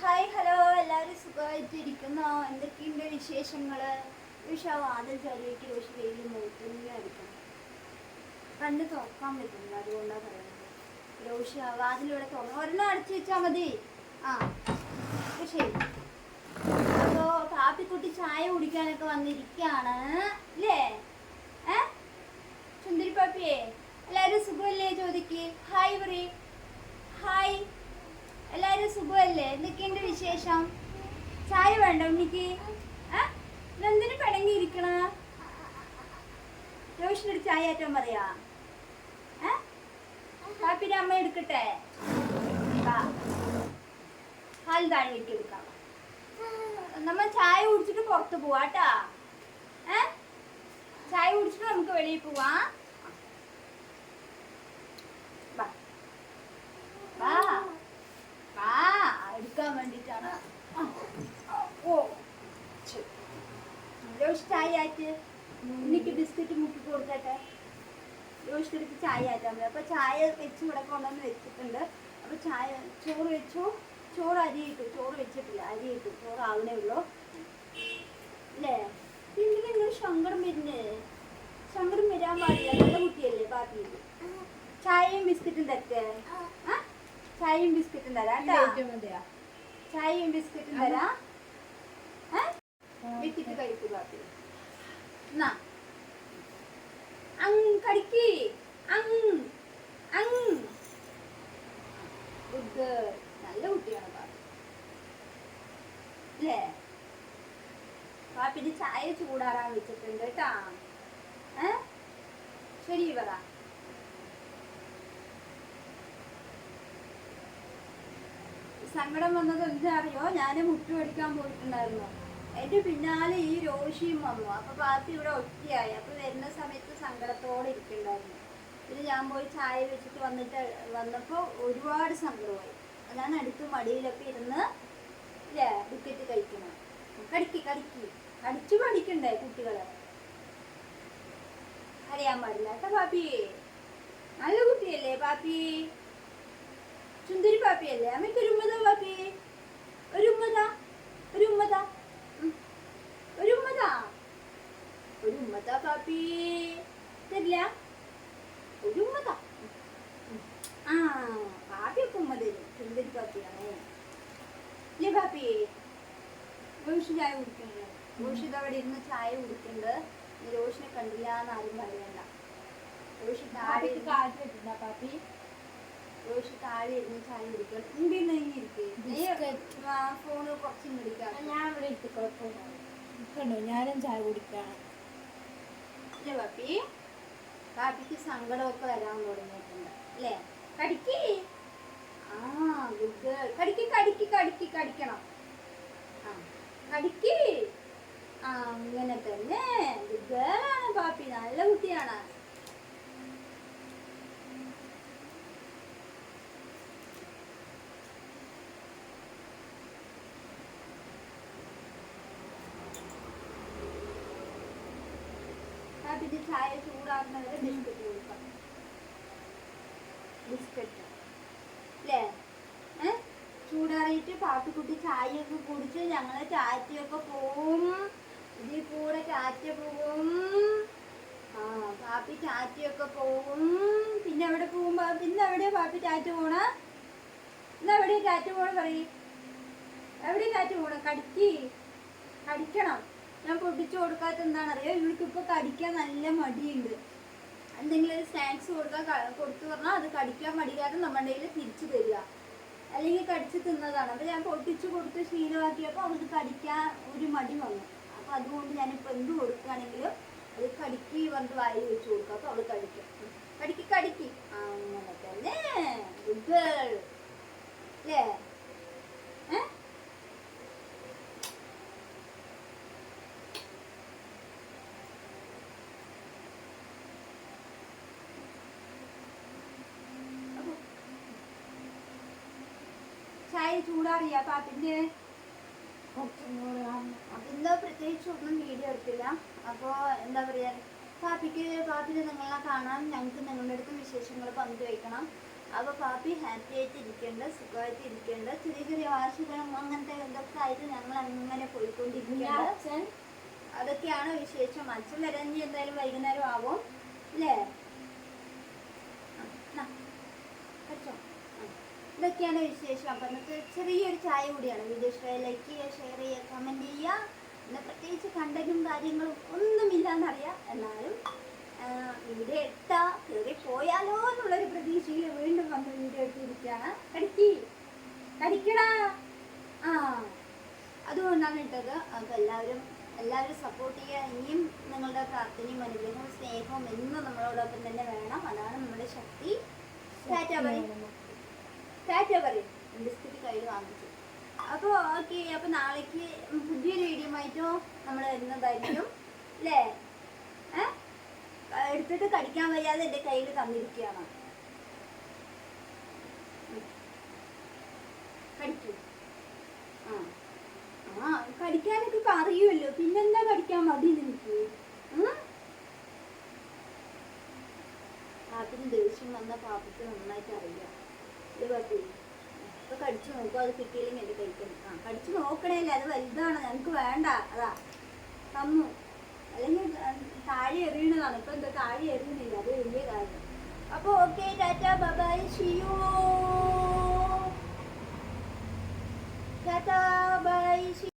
Hi hello എല്ലാവരും സുഖമായിട്ടിരിക്കുന്നോ? എന്തൊക്കെയുണ്ട് വിശേഷങ്ങൾ ഉഷ വാതിൽ ചരിയേക്ക് പക്ഷെ വെയിൽ അടിക്കണം കണ്ണ് തുറക്കാൻ പറ്റുന്നില്ല അതുകൊണ്ടാണ് പറയുന്നത്. രോഷ വാതിലൂടെ തുറന്നു ഒരെണ്ണം അടച്ചു വെച്ചാൽ മതി. ആ പക്ഷേ ശരി. അപ്പോ കാപ്പിക്കുട്ടി ചായ കുടിക്കാനൊക്കെ വന്നിരിക്കുകയാണ് അല്ലേ? ഏ? പാപ്പിയെ എല്ലാവരും സുഖമല്ലേ ചോദിക്ക്? ഹായ് പറയേ ഹായ് എല്ലാവരും സുഖമല്ലേ? എന്തൊക്കെയുണ്ട് വിശേഷം? ചായ വേണ്ട ഉണ്ണിക്ക്? എന്തിനു പടങ്ങി ഇരിക്കണ രോഷിനൊരു ചായ ഏറ്റവും പറയാ. കാപ്പിന്റെ അമ്മ എടുക്കട്ടെ. പാൽ താഴെ വെട്ടി എടുക്കാം. നമ്മൾ ചായ കുടിച്ചിട്ട് പുറത്ത് പോവാട്ടാ ഏ? ചായ കുടിച്ചിട്ട് നമുക്ക് വെളിയിൽ പോവാ. വാ. ചായ ആയിട്ട് എനിക്ക് ബിസ്ക്കറ്റ് മുക്കി കൊടുക്കട്ടെ. യോശിച്ചെടുത്ത് ചായ ആറ്റാൻ മതി അപ്പൊ ചായ വെച്ച് ഇവിടെ കൊണ്ടുവന്ന് വെച്ചിട്ടുണ്ട്. അപ്പൊ ചായ ചോറ് വെച്ചു? ചോറ് അരി ഇട്ടു ചോറ് വെച്ചിട്ടില്ല. അരി ഇട്ടു ചോറ് ആവണേ ഉള്ളൂ. അല്ലേ പിന്നെ നിങ്ങൾ സങ്കടം വരുന്നേ? സങ്കടം വരാൻ പാടില്ല. നല്ല കുട്ടിയല്ലേ പാപ്പി ചായയും ബിസ്ക്കറ്റും തരട്ടെ? ആ? ചായയും ബിസ്ക്കറ്റും തരാം ചായയും ബിസ്ക്കറ്റും തരാം? വെച്ചിട്ട് കഴിക്കൂ കാപ്പി കടിക്ക്. ഗുഡ് നല്ല കുട്ടിയാണ് പാപ്പി. അല്ലേ? ചായ ചൂടാറാൻ വെച്ചിട്ടുണ്ട് കേട്ടാ. ഏ? ശരി പറ സങ്കടം വന്നത് എന്താ അറിയോ? ഞാൻ മുട്ടു അടിക്കാൻ പോയിട്ടുണ്ടായിരുന്നു. എന്റെ പിന്നാലെ ഈ രോഷിയും വന്നു അപ്പൊ പാപ്പി ഇവിടെ ഒറ്റയായി. അപ്പൊ വരുന്ന സമയത്ത് സങ്കടത്തോടെ ഇരിക്കണ്ടായിരുന്നു. പിന്നെ ഞാൻ പോയി ചായ വെച്ചിട്ട് വന്നിട്ട് വന്നപ്പോ ഒരുപാട് സങ്കടമായി. ഞാൻ അടുത്ത് മടിയിലൊക്കെ ഇരുന്ന് ഇല്ലേ ബിസ്ക്കറ്റ് കഴിക്കണം. കടിക്ക് കടിക്ക്. കടിച്ചു പഠിക്കണ്ടേ കുട്ടികളെ? അറിയാൻ പാടില്ല. കേട്ടോ പാപ്പി. നല്ല കുട്ടിയല്ലേ പാപ്പി? സുന്ദരി പാപ്പിയല്ലേ? അമ്മയ്ക്ക് ഒരു ഉമ്മതാ പാപ്പി? ഒരു ഉമ്മതാ? ഒരു ഉമ്മതാ ഉം. ഒരു ഉമ്മതാ ഒരു പാപ്പി തരില്ല. ഒരു ഉമ്മതാ. ആ പാപ്പിയൊക്കെ ഉമ്മ തരും. പാപ്പിയാണ് ഇല്ലേ പാപ്പി റോഷി ചായ കുടിക്കുന്നുണ്ട്. റോഷി അവിടെ ഇരുന്ന് ചായ കുടിക്കുന്നുണ്ട്. റോഷിനെ കണ്ടില്ല എന്ന് ആരും പറയണ്ട. റോഷി താഴെ ഇരുന്ന് പാപ്പി റോഷി താഴെ ഇരുന്ന് ചായ കുടിക്കണം ഇങ്ങനെ ഇരിക്കേ. ഫോണ് കുറച്ചും കുടിക്കാം ഞാൻ ഇവിടെ ഇട്ട് കുഴപ്പമില്ല ഞാനും ചായ കുടിക്കാണ്. അല്ലേ പാപ്പി? പാപ്പിക്ക് സങ്കടമൊക്കെ വരാൻ തുടങ്ങിയിട്ടുണ്ട്. അല്ലേ? കടിക്ക്? ആ ഗുഡ് കടിക്ക് കടിക്ക് കടിക്ക് കടിക്കണം. ആ കടിക്ക്? ആ അങ്ങനെ തന്നെ ഗുഡ് ഗേൾ ആണ് പാപ്പി നല്ല കുട്ടിയാണ് പാപ്പിന്റെ ചായ ചൂടാകുന്നവരെ ബിസ്ക്കറ്റ് കൊടുക്കാം. ബിസ്ക്കറ്റ്. അല്ലേ ചൂടാറിയിട്ട് പാപ്പിക്കുട്ടി ചായയൊക്കെ കുടിച്ച് ഞങ്ങളെ ചാറ്റയൊക്കെ പോവും. ഇതിൽ കൂടെ ചാറ്റ പോവും. ആ പാപ്പി ചാറ്റിയൊക്കെ പോവും. പിന്നെ അവിടെ പോകുമ്പോ പിന്നെ എവിടെയാ പാപ്പി ചാറ്റ പോണ? ഇന്ന് എവിടെയാ ചാറ്റ പോണ പറയും? എവിടെയാ ചാറ്റ പോണ? കടിക്ക്. കടിക്കണം. ഞാൻ കൊടുക്കാത്ത എന്താണെന്നറിയോ ഇവൾക്ക് ഇപ്പൊ കടിക്കാൻ നല്ല മടിയുണ്ട്. എന്തെങ്കിലും ഒരു സ്നാക്സ് കൊടുക്കാൻ കൊടുത്തു പറഞ്ഞാൽ അത് കടിക്കാൻ മടിക്കാതെ നമ്മുടെ കയ്യിൽ തിരിച്ചു തരിക. അല്ലെങ്കിൽ കടിച്ച് തിന്നതാണ്. അപ്പൊ ഞാൻ പൊട്ടിച്ചു കൊടുത്ത് ശീലമാക്കിയപ്പോൾ അവൾക്ക് കടിക്കാൻ ഒരു മടി വന്നു. അപ്പൊ അതുകൊണ്ട് ഞാനിപ്പോ എന്ത് കൊടുക്കുകയാണെങ്കിലും അത് കടിക്ക് വന്ന് വായി വെച്ച് കൊടുക്കും. അപ്പൊ അവൾ കടിക്കും. കടിക്ക് കടിക്ക്. അങ്ങനെ തന്നെ ഗുഡ്. ഗേൾ അല്ലേ? ചായ ചൂടാറിയ അപ്പൊ അതിന്റെ ഇന്ന് പ്രത്യേകിച്ച് ഒന്നും വീഡിയോ എടുത്തില്ല. അപ്പോൾ എന്താ പറയാ പാപ്പിക്ക് പാപ്പിനെ നിങ്ങളെ കാണാൻ ഞങ്ങൾക്ക് നിങ്ങളുടെ അടുത്ത് വിശേഷങ്ങൾ പങ്കുവയ്ക്കണം അപ്പൊ പാപ്പി ഹാപ്പി ആയിട്ട് ഇരിക്കേണ്ട സുഖമായിട്ട് ഇരിക്കേണ്ട ചെറിയ ചെറിയ വാശികളും അങ്ങനത്തെ എന്തൊക്കെ ആയിട്ട് ഞങ്ങൾ അങ്ങനെ പോയിക്കൊണ്ടിരിക്കേണ്ട അച്ഛൻ. അതൊക്കെയാണ് വിശേഷം. അച്ഛൻ വരാൻ എന്തായാലും വൈകുന്നേരം ആവും. അല്ലേ കഴിച്ചോ. ഇതൊക്കെയാണ് വിശേഷം. അപ്പം ഇന്നത്തെ ചെറിയൊരു ചായ കൂടിയാണ്. വീഡിയോ ഇഷ്ടമായി ലൈക്ക് ചെയ്യുക ഷെയർ ചെയ്യുക കമന്റ് ചെയ്യുക. പിന്നെ പ്രത്യേകിച്ച് കണ്ടന്റും കാര്യങ്ങളും ഒന്നുമില്ലാന്നറിയാം. എന്നാലും ഇവിടെ വീഡിയോ എടുത്താ കയറി പോയാലോ എന്നുള്ളൊരു പ്രതീക്ഷയിൽ വീണ്ടും വന്ന് വീഡിയോ എടുത്തിരിക്കുകയാണ്. കടിക്കി കടിക്കടാ. ആ അതുകൊണ്ടാണ് ഇട്ടത്. അപ്പം എല്ലാവരും എല്ലാവരും സപ്പോർട്ട് ചെയ്യുക. ഇനിയും നിങ്ങളുടെ പ്രാർത്ഥനയും അനുഗ്രഹവും സ്നേഹവും എന്നും നമ്മളോടൊപ്പം തന്നെ വേണം. അതാണ് നമ്മുടെ ശക്തി. ടാറ്റ പറയും ബിസ്ക്കറ്റ് കയ്യിൽ വാങ്ങിച്ചു. അപ്പോൾ ഓക്കെ അപ്പോൾ നാളേക്ക് പുതിയൊരു വീഡിയോ ആയിട്ടോ നമ്മൾ വരുന്നതായിരിക്കും. അല്ലേ? എടുത്തിട്ട് കടിക്കാൻ വയ്യാതെ എന്റെ കയ്യിൽ തന്നിരിക്കുകയാണ്. കടിക്കാനൊക്കെ അറിയുമല്ലോ. പിന്നെന്താ കടിക്കാൻ മതി? പാപ്പിന് ദേഷ്യം വന്ന പാപ്പയ്ക്ക് നന്നായിട്ട് അറിയാം. ഇപ്പൊ കടിച്ചു നോക്കും അത് കിട്ടിയില്ലെങ്കിൽ എന്റെ കഴിക്കും? ആ കടിച്ചു നോക്കണേല്ലേ അത് വലുതാണ് ഞങ്ങക്ക് വേണ്ട അതാ. തന്നു. അല്ലെങ്കിൽ താഴെ എറിയണതാണ്. ഇപ്പൊ എന്താ താഴെ എറിയുന്നില്ല അത് വലിയ കാര്യം. അപ്പൊ ഓക്കെ ടാറ്റ ബൈ ഷിയു